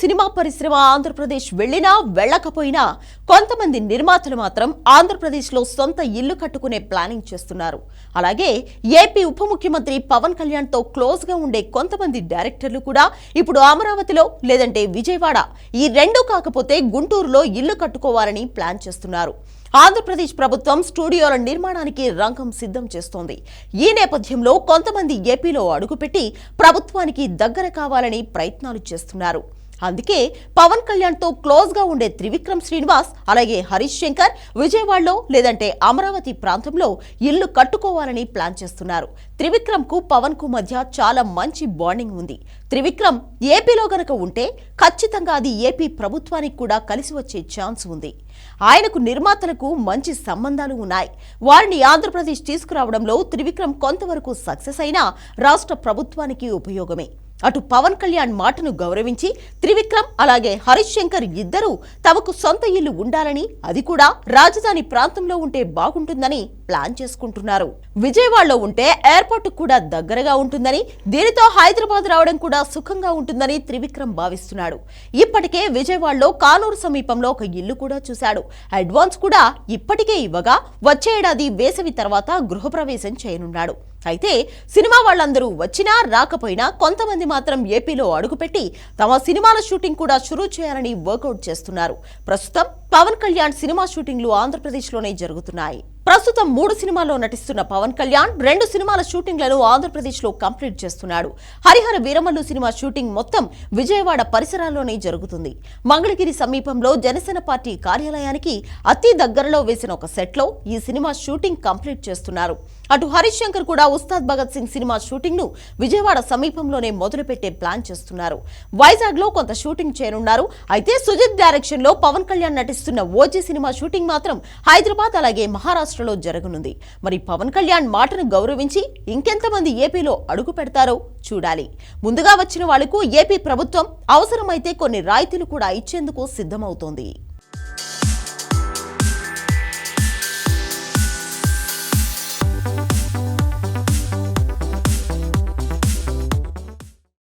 Cinema పరిశ్రమ ఆంధ్రప్రదేశ్ వెళ్ళినా వెళ్ళకపోయినా కొంతమంది నిర్మాతలు మాత్రం ఆంధ్రప్రదేశ్లో సొంత ఇల్లు కట్టుకునే ప్లానింగ్ చేస్తున్నారు. అలాగే ఏపీ ఉప ముఖ్యమంత్రి పవన్ కళ్యాణ్తో క్లోజ్గా ఉండే కొంతమంది డైరెక్టర్లు కూడా ఇప్పుడు అమరావతిలో లేదంటే విజయవాడ ఈ రెండు కాకపోతే గుంటూరులో ఇల్లు కట్టుకోవాలని ప్లాన్ చేస్తున్నారు. ఆంధ్రప్రదేశ్ ప్రభుత్వం స్టూడియోల నిర్మాణానికి రంగం సిద్ధం చేస్తోంది. ఈ నేపథ్యంలో కొంతమంది ఏపీలో అడుగుపెట్టి ప్రభుత్వానికి దగ్గర కావాలని ప్రయత్నాలు చేస్తున్నారు. అందుకే పవన్ కళ్యాణ్తో క్లోజ్గా ఉండే త్రివిక్రమ్ శ్రీనివాస్ అలాగే హరీష్ శంకర్ విజయవాడలో లేదంటే అమరావతి ప్రాంతంలో ఇల్లు కట్టుకోవాలని ప్లాన్ చేస్తున్నారు. త్రివిక్రమ్కు పవన్కు మధ్య చాలా మంచి బాండింగ్ ఉంది. త్రివిక్రమ్ ఏపీలో గనక ఉంటే ఖచ్చితంగా అది ఏపీ ప్రభుత్వానికి కూడా కలిసి వచ్చే ఛాన్స్ ఉంది. ఆయనకు నిర్మాతలకు మంచి సంబంధాలు ఉన్నాయి. వారిని ఆంధ్రప్రదేశ్ తీసుకురావడంలో త్రివిక్రమ్ కొంతవరకు సక్సెస్ అయినా రాష్ట్ర ప్రభుత్వానికి ఉపయోగమే. అటు పవన్ కళ్యాణ్ మాటను గౌరవించి త్రివిక్రమ్ అలాగే హరీష్ శంకర్ ఇద్దరూ తమకు సొంత ఇల్లు ఉండాలని అది కూడా రాజధాని ప్రాంతంలో ఉంటే బాగుంటుందని ప్లాన్ చేసుకుంటున్నారు. విజయవాడలో ఉంటే ఎయిర్పోర్ట్ కూడా దగ్గరగా ఉంటుందని దీనితో హైదరాబాద్ రావడం కూడా సుఖంగా ఉంటుందని త్రివిక్రమ్ భావిస్తున్నాడు. ఇప్పటికే విజయవాడలో కానూరు సమీపంలో ఒక ఇల్లు కూడా చూశాడు. అడ్వాన్స్ కూడా ఇప్పటికే ఇవ్వగా వచ్చే ఏడాది వేసవి తర్వాత గృహప్రవేశం చేయనున్నాడు. అయితే సినిమా వాళ్ళందరూ వచ్చినా రాకపోయినా కొంతమంది మాత్రం ఏపీలో అడుగుపెట్టి తమ సినిమాల షూటింగ్ కూడా షురూ చేయాలని వర్కౌట్ చేస్తున్నారు. ప్రస్తుతం పవన్ కళ్యాణ్ సినిమా షూటింగ్లు ఆంధ్రప్రదేశ్లోనే జరుగుతున్నాయి. ప్రస్తుతం మూడు సినిమాల్లో నటిస్తున్న పవన్ కళ్యాణ్ రెండు సినిమాల షూటింగ్లను ఆంధ్రప్రదేశ్లో కంప్లీట్ చేస్తున్నాడు. హరిహర వీరమల్లు సినిమా షూటింగ్ మొత్తం విజయవాడ పరిసరాల్లోనే జరుగుతుంది. మంగళగిరి సమీపంలో జనసేన పార్టీ కార్యాలయానికి అతి దగ్గరలో వేసిన ఒక సెట్లో ఈ సినిమా షూటింగ్ కంప్లీట్ చేస్తున్నారు. అటు హరీష్ శంకర్ కూడా ఉస్తాద్ భగత్ సింగ్ సినిమా షూటింగ్ను విజయవాడ సమీపంలోనే మొదలుపెట్టే ప్లాన్ చేస్తున్నారు. వైజాగ్లో కొంత షూటింగ్ చేయనున్నారు. అయితే సుజిత్ డైరెక్షన్లో పవన్ కళ్యాణ్ నటిస్తున్న ఓజీ సినిమా షూటింగ్ మాత్రం హైదరాబాద్ అలాగే మహారాష్ట్రలో జరగనుంది. మరి పవన్ కళ్యాణ్ మాటను గౌరవించి ఇంకెంతమంది ఏపీలో అడుగు పెడతారో చూడాలి. ముందుగా వచ్చిన వాళ్ళకు ఏపీ ప్రభుత్వం అవసరమైతే కొన్ని రాయితీలు కూడా ఇచ్చేందుకు సిద్ధమవుతోంది.